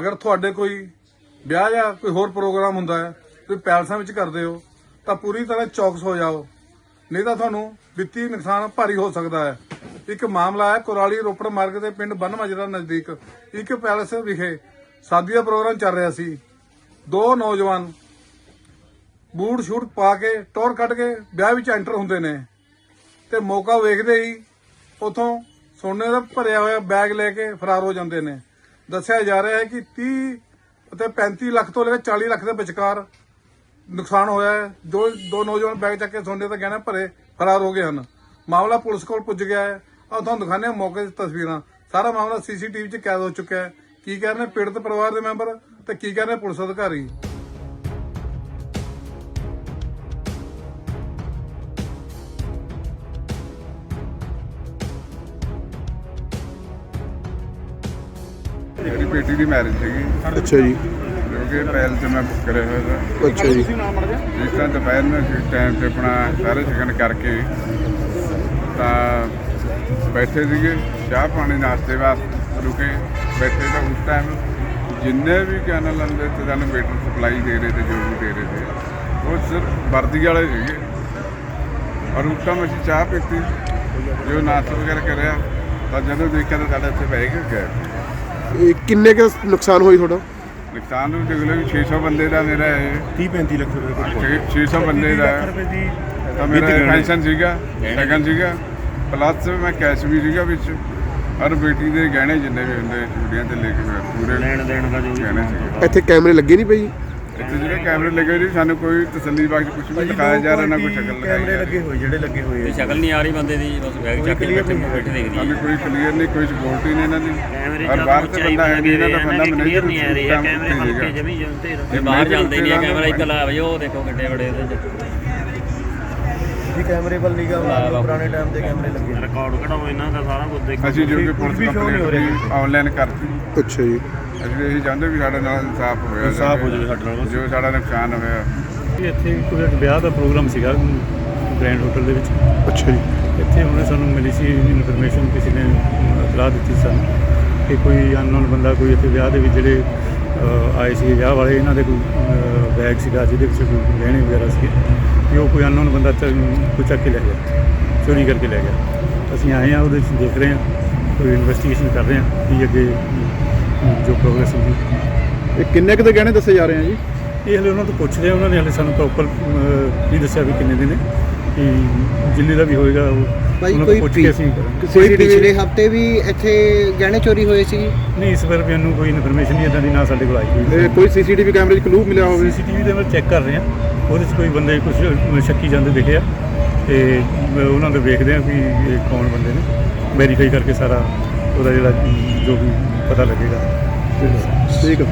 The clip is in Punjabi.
ਅਗਰ ਤੁਹਾਡੇ ਕੋਈ ਵਿਆਹ ਜਾਂ ਕੋਈ ਹੋਰ ਪ੍ਰੋਗਰਾਮ ਹੁੰਦਾ ਹੈ ਤੁਸੀਂ ਪੈਲਸਾਂ ਵਿੱਚ ਕਰਦੇ ਹੋ, ਤਾਂ ਪੂਰੀ ਤਰ੍ਹਾਂ ਚੌਕਸ ਹੋ ਜਾਓ। ਨਹੀਂ ਤਾਂ ਤੁਹਾਨੂੰ ਵਿੱਤੀ ਨੁਕਸਾਨ ਭਾਰੀ ਹੋ ਸਕਦਾ ਹੈ। ਇੱਕ ਮਾਮਲਾ ਹੈ ਕੁਰਾਲੀ ਰੋਪੜ ਮਾਰਗ ਦੇ ਪਿੰਡ ਬਨਮਾਜਰਾ ਨਜ਼ਦੀਕ। ਇੱਕ ਪੈਲਸ ਵਿਖੇ ਸ਼ਾਦੀ ਦਾ ਪ੍ਰੋਗਰਾਮ ਚੱਲ ਰਿਹਾ ਸੀ। ਦੋ ਨੌਜਵਾਨ ਬੂਟ ਸ਼ੂਟ ਪਾ ਕੇ ਟੌਰ ਕੱਢ ਕੇ ਵਿਆਹ ਵਿੱਚ ਐਂਟਰ ਹੁੰਦੇ ਨੇ। ਤੇ ਮੌਕਾ ਵੇਖਦੇ ਹੀ ਉਥੋਂ ਸੋਨੇ ਦਾ ਭਰਿਆ ਹੋਇਆ ਬੈਗ ਲੈ ਕੇ ਫਰਾਰ ਹੋ ਜਾਂਦੇ ਨੇ। ਦੱਸਿਆ ਜਾ ਰਿਹਾ ਹੈ ਕਿ 30 ਅਤੇ 35 ਲੱਖ ਤੋਂ ਲੈ ਕੇ 40 ਲੱਖ ਦੇ ਵਿਚਕਾਰ ਨੁਕਸਾਨ ਹੋਇਆ ਹੈ। ਦੋ ਦੋ ਨੌਜਵਾਨ ਬੈਗ ਚੱਕ ਕੇ ਸੋਨੇ ਦਾ ਗਹਿਣਾ ਭਰੇ, ਫਰਾਰ ਹੋ ਗਏ ਹਨ। ਮਾਮਲਾ ਪੁਲਿਸ ਕੋਲ ਪੁੱਜ ਗਿਆ ਹੈ। ਆ ਤੁਹਾਨੂੰ ਦਿਖਾਉਂਦੇ ਹਾਂ ਮੌਕੇ ਦੀ ਤਸਵੀਰਾਂ। ਸਾਰਾ ਮਾਮਲਾ ਸੀਸੀਟੀਵੀ 'ਚ ਕੈਦ ਹੋ ਚੁੱਕਿਆ ਹੈ। ਕੀ ਕਹਿ ਰਹੇ ਪੀੜਤ ਪਰਿਵਾਰ ਦੇ ਮੈਂਬਰ ਤੇ ਕੀ ਕਹਿ ਰਹੇ ਪੁਲਿਸ ਅਧਿਕਾਰੀ? ਮੇਰੀ ਬੇਟੀ ਦੀ ਮੈਰਿਜ ਸੀਗੀ। ਅੱਛਾ ਜੀ। ਜੋ ਕਿ ਪਹਿਲ ਤੇ ਮੈਂ ਬੁੱਕ ਕਰਿਆ ਹੋਇਆ ਸੀ। ਅੱਛਾ ਜੀ। ਜਿਸ ਤਰ੍ਹਾਂ ਦੁਪਹਿਰ ਨੂੰ ਟਾਈਮ ਤੇ ਆਪਣਾ ਸਾਰੇ ਸ਼ਗਨ ਕਰਕੇ ਤਾਂ ਬੈਠੇ ਸੀਗੇ ਚਾਹ ਪਾਣੀ ਨਾਸ਼ਤੇ ਵਾਸਤੇ ਰੁਕੇ ਬੈਠੇ ਤਾਂ ਉਸ ਟਾਈਮ ਜਿੰਨੇ ਵੀ ਕੈਨਲ ਲੰਦੇ ਤੇ ਸਾਨੂੰ ਵੇਟਰ ਸਪਲਾਈ ਦੇ ਰਹੇ ਤੇ ਜੋ ਵੀ ਦੇ ਰਹੇ ਤੇ ਉਹ ਸਿਰਫ ਵਰਦੀ ਵਾਲੇ ਸੀਗੇ। ਔਰ ਉਸ ਟਾਈਮ ਅਸੀਂ ਚਾਹ ਪੀਤੀ ਜੋ ਨਾਸ਼ਤਾ ਵਗੈਰਾ ਕਰਿਆ ਤਾਂ ਜਦੋਂ ਦੇਖਿਆ ਤਾਂ ਸਾਡਾ ਇੱਥੇ ਕੇ ਗਿਆ ਇਹ ਕਿੰਨੇ ਕੁ ਨੁਕਸਾਨ ਹੋਈ ਤੁਹਾਡਾ? ਨੁਕਸਾਨ ਨੂੰ ਦੇਖ ਲਓ ਵੀ 600 ਬੰਦੇ ਦਾ ਮੇਰਾ ਇਹ। 30 35 ਲੱਖ ਰੁਪਏ ਕੋਲ 600 ਬੰਦੇ ਦਾ। ਹੈ। ਤਾਂ ਮੇਰਾ ਪੈਨਸ਼ਨ ਸੀਗਾ ਸੈਕੰਡ ਸੀਗਾ। ਪਲੱਸ ਮੈਂ ਕੈਸ਼ ਵੀ ਸੀਗਾ ਵਿੱਚ। ਔਰ ਬੇਟੀ ਦੇ ਗਹਿਣੇ ਜਿੰਨੇ ਵੀ ਹੁੰਦੇ ਚੂੜੀਆਂ ਤੇ ਲੈ ਕੇ ਪੂਰੇ ਲੈਣ ਦੇਣ ਦਾ ਜੋ ਵੀ ਗਹਿਣੇ ਸੀਗੇ। ਇੱਥੇ ਕੈਮਰੇ ਲੱਗੇ ਨਹੀਂ ਪਈ ਇੱਥੇ ਜਿਹੜੇ ਕੈਮਰੇ ਲੱਗੇ ਹੋਏ ਸੀ ਸਾਨੂੰ ਕੋਈ ਤਸੱਲੀ ਬਖਸ਼ ਕੁਝ ਵੀ ਦਿਖਾਇਆ ਜਾ ਰਿਹਾ ਨਾ ਕੋਈ ਸ਼ਕਲ ਦਿਖਾਈ ਕੈਮਰੇ ਲੱਗੇ ਹੋਏ ਜਿਹੜੇ ਲੱਗੇ ਹੋਏ ਕੋਈ ਆ। ਸ਼ਕਲ ਨਹੀਂ ਆ ਰਹੀ ਬੰਦੇ ਦੀ ਬਸ ਬੈਗ ਚੱਕ ਕੇ ਬੈਠੇ ਬੈਠੇ ਦੇਖਦੀ ਸਾਨੂੰ ਕੋਈ ਕਲੀਅਰ ਨਹੀਂ ਕੋਈ ਸਪੋਰਟ ਨਹੀਂ ਇਹਨਾਂ ਦੀ। ਕੈਮਰੇ ਔਰ ਬਾਹਰ ਤੇ ਬੰਦਾ ਹੈ ਨਹੀਂ ਇਹਨਾਂ ਦਾ ਬੰਦਾ ਕਲੀਅਰ ਮੈਨੇਜਰ ਨਹੀਂ ਆ ਰਹੀ ਹੈ ਕੈਮਰੇ ਹਲਕੇ ਜਮੀ ਜੰਤੇ ਇਹ ਬਾਹਰ ਚੱਲਦੇ ਹੀ ਨਹੀਂ ਆ ਕੈਮਰਾ ਇੱਕ ਲਾ ਵਜੋ ਉਹ ਦੇਖੋ ਕਿੱਡੇ ਬੜੇ ਉਹਦੇ ਚ। ਜੀ ਕੈਮਰੇ ਵੱਲ ਨਿਗਾ ਬਣਾ ਪੁਰਾਣੇ ਟਾਈਮ ਦੇ ਕੈਮਰੇ ਲੱਗੇ। ਰਿਕਾਰਡ ਕਢਾਓ ਇਹਨਾਂ ਦਾ ਸਾਰਾ ਕੁਝ ਦੇਖੋ। ਅਸੀਂ ਜੋ ਕਿ ਪੁਲਿਸ ਕੰਪਲੇਂਟ ਆਨਲਾਈਨ ਕਰਤੀ। ਅੱਛਾ ਜੀ। ਅਸੀਂ ਇਹ ਚਾਹੁੰਦੇ ਵੀ ਸਾਡੇ ਨਾਲ ਇਨਸਾਫ ਹੋਇਆ ਇਨਸਾਫ ਹੋ ਜਾਵੇ। ਸਾਡੇ ਨਾਲ। ਜੋ ਸਾਡਾ ਨੁਕਸਾਨ ਹੋਇਆ। ਇੱਥੇ ਕੋਈ ਇੱਕ ਵਿਆਹ ਦਾ ਪ੍ਰੋਗਰਾਮ ਸੀਗਾ ਗ੍ਰੈਂਡ ਹੋਟਲ ਦੇ ਵਿੱਚ। ਅੱਛਾ ਜੀ। ਇੱਥੇ ਉਹਨੇ ਸਾਨੂੰ ਮਿਲੀ ਸੀ ਇਨਫੋਰਮੇਸ਼ਨ ਕਿਸੇ ਨੇ ਇਤਲਾਹ ਦਿੱਤੀ ਸੀ ਸਾਨੂੰ ਕਿ ਕੋਈ ਅਨਨੋਨ ਬੰਦਾ ਕੋਈ ਇੱਥੇ ਵਿਆਹ ਦੇ ਵਿੱਚ ਜਿਹੜੇ ਆਏ ਸੀ ਵਿਆਹ ਵਾਲੇ ਇਹਨਾਂ ਦੇ ਕੋਈ ਬੈਗ ਸੀਗਾ ਜਿਹਦੇ ਵਿੱਚ ਕੋਈ ਗਹਿਣੇ ਵਗੈਰਾ ਸੀਗੇ ਕਿ ਉਹ ਕੋਈ ਅਨਨੋਨ ਬੰਦਾ ਕੋਈ ਚੱਕ ਕੇ ਲੈ ਗਿਆ ਚੋਰੀ ਕਰਕੇ ਲੈ ਗਿਆ। ਅਸੀਂ ਆਏ ਆ ਉਹਦੇ ਵਿੱਚ ਦੇਖ ਰਹੇ ਹਾਂ ਕੋਈ ਇਨਵੈਸਟੀਗੇਸ਼ਨ ਕਰ ਰਹੇ ਹਾਂ ਕਿ ਅੱਗੇ ਜੋ ਪ੍ਰੋਗਰੈਸ ਹੋਊਗੀ ਇਹ ਕਿੰਨੇ ਕੁ ਦੇ ਗਹਿਣੇ ਦੱਸੇ ਜਾ ਰਹੇ ਆ ਜੀ? ਇਹ ਹਲੇ ਉਹਨਾਂ ਤੋਂ ਪੁੱਛਦੇ ਆ ਉਹਨਾਂ ਨੇ ਹਲੇ ਸਾਨੂੰ ਪ੍ਰੋਪਰ ਨਹੀਂ ਦੱਸਿਆ ਵੀ ਕਿੰਨੇ ਦੇ ਨੇ। ਕਿ ਜਿੰਨੇ ਦਾ ਵੀ ਹੋਏਗਾ ਉਹ ਭਾਈ ਉਹਨਾਂ ਤੋਂ ਕੋਈ ਪੁੱਛ ਕੇ ਅਸੀਂ ਕੋਈ ਪਿਛਲੇ ਹਫ਼ਤੇ ਵੀ ਇੱਥੇ ਗਹਿਣੇ ਚੋਰੀ ਹੋਏ ਸੀ? ਨਹੀਂ ਇਸ ਵਾਰ ਮੈਨੂੰ ਕੋਈ ਇਨਫੋਰਮੇਸ਼ਨ ਨਹੀਂ ਇਦਾਂ ਦੀ ਨਾ ਸਾਡੇ ਕੋਲ ਆਈ ਹੋਈ। ਇਹ ਕੋਈ ਸੀਸੀਟੀਵੀ ਕੈਮਰੇ 'ਚ ਕਲੂ ਮਿਲਿਆ ਹੋਵੇ? ਸੀਸੀਟੀਵੀ ਦੇ ਵਿੱਚ ਚੈੱਕ ਕਰ ਰਹੇ ਆ ਉਹਦੇ 'ਚ ਕੋਈ ਬੰਦੇ ਕੁਝ ਸ਼ੱਕੀ ਜਾਂਦੇ ਦਿਖੇ ਆ। ਤੇ ਉਹਨਾਂ ਦੇ ਵੇਖਦੇ ਆ ਵੀ ਇਹ ਕੌਣ ਬੰਦੇ ਨੇ। ਵੈਰੀਫਾਈ ਕਰਕੇ ਸਾਰਾ ਉਹਦਾ ਜਿਹੜਾ ਜੋ ਵੀ ਪਤਾ ਲੱਗੇਗਾ। ਠੀਕ ਹੈ।